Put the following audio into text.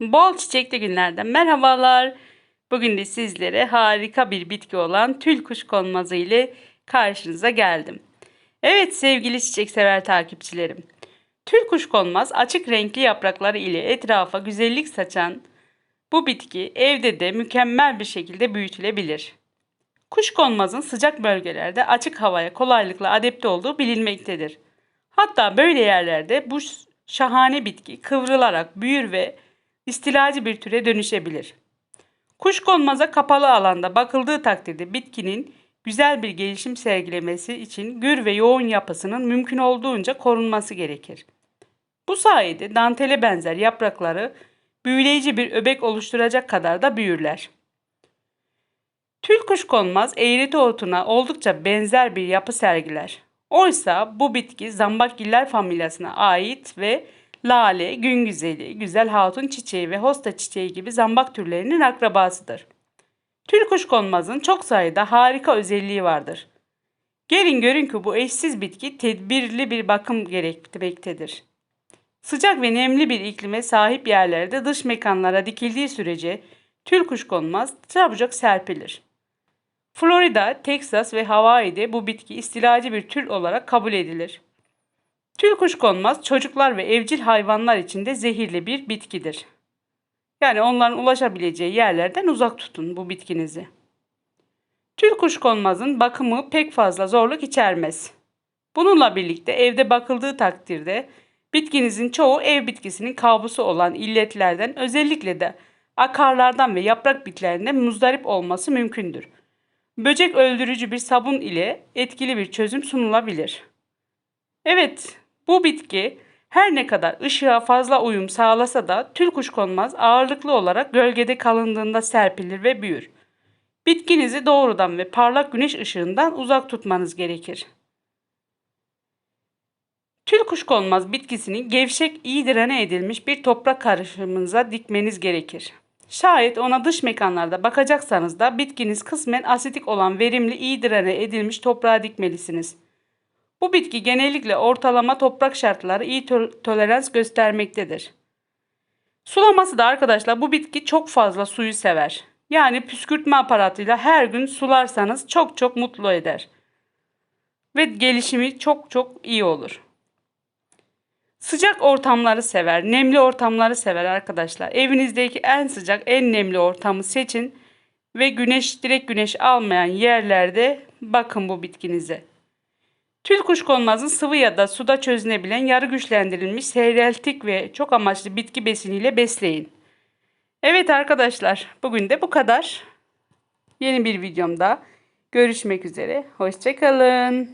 Bol çiçekli günlerden merhabalar. Bugün de sizlere harika bir bitki olan tül kuşkonmazı ile karşınıza geldim. Evet sevgili çiçek sever takipçilerim. Tül kuşkonmaz açık renkli yaprakları ile etrafa güzellik saçan bu bitki evde de mükemmel bir şekilde büyütülebilir. Kuşkonmazın sıcak bölgelerde açık havaya kolaylıkla adapte olduğu bilinmektedir. Hatta böyle yerlerde bu şahane bitki kıvrılarak büyür ve istilacı bir türe dönüşebilir. Kuşkonmaza kapalı alanda bakıldığı takdirde bitkinin güzel bir gelişim sergilemesi için gür ve yoğun yapısının mümkün olduğunca korunması gerekir. Bu sayede dantele benzer yaprakları büyüleyici bir öbek oluşturacak kadar da büyürler. Tül kuşkonmaz eğreti otuna oldukça benzer bir yapı sergiler. Oysa bu bitki zambakgiller familyasına ait ve lale, gün güzeli, güzel hatun çiçeği ve hosta çiçeği gibi zambak türlerinin akrabasıdır. Tül kuşkonmazın çok sayıda harika özelliği vardır. Gelin görün ki bu eşsiz bitki tedbirli bir bakım gerekmektedir. Sıcak ve nemli bir iklime sahip yerlerde dış mekanlara dikildiği sürece tül kuşkonmaz çabucak serpilir. Florida, Teksas ve Hawaii'de bu bitki istilacı bir tür olarak kabul edilir. Tül kuşkonmaz çocuklar ve evcil hayvanlar için de zehirli bir bitkidir. Yani onların ulaşabileceği yerlerden uzak tutun bu bitkinizi. Tül kuşkonmazın bakımı pek fazla zorluk içermez. Bununla birlikte evde bakıldığı takdirde bitkinizin çoğu ev bitkisinin kabusu olan illetlerden özellikle de akarlardan ve yaprak bitlerinden muzdarip olması mümkündür. Böcek öldürücü bir sabun ile etkili bir çözüm sunulabilir. Evet, bu bitki her ne kadar ışığa fazla uyum sağlasa da tül kuşkonmaz ağırlıklı olarak gölgede kalındığında serpilir ve büyür. Bitkinizi doğrudan ve parlak güneş ışığından uzak tutmanız gerekir. Tül kuşkonmaz bitkisini gevşek iyi direne edilmiş bir toprak karışımınıza dikmeniz gerekir. Şayet ona dış mekanlarda bakacaksanız da bitkiniz kısmen asitik olan verimli iyi direne edilmiş toprağa dikmelisiniz. Bu bitki genellikle ortalama toprak şartları iyi tol- tolerans göstermektedir. Sulaması da arkadaşlar bu bitki çok fazla suyu sever. Yani püskürtme aparatıyla her gün sularsanız çok çok mutlu eder. Ve gelişimi çok çok iyi olur. Sıcak ortamları sever, nemli ortamları sever arkadaşlar. Evinizdeki en sıcak, en nemli ortamı seçin ve güneş direkt güneş almayan yerlerde bakın bu bitkinize. Tül kuşkonmazın sıvı ya da suda çözünebilen yarı güçlendirilmiş seyreltik ve çok amaçlı bitki besiniyle besleyin. Evet arkadaşlar bugün de bu kadar. Yeni bir videomda görüşmek üzere. Hoşçakalın.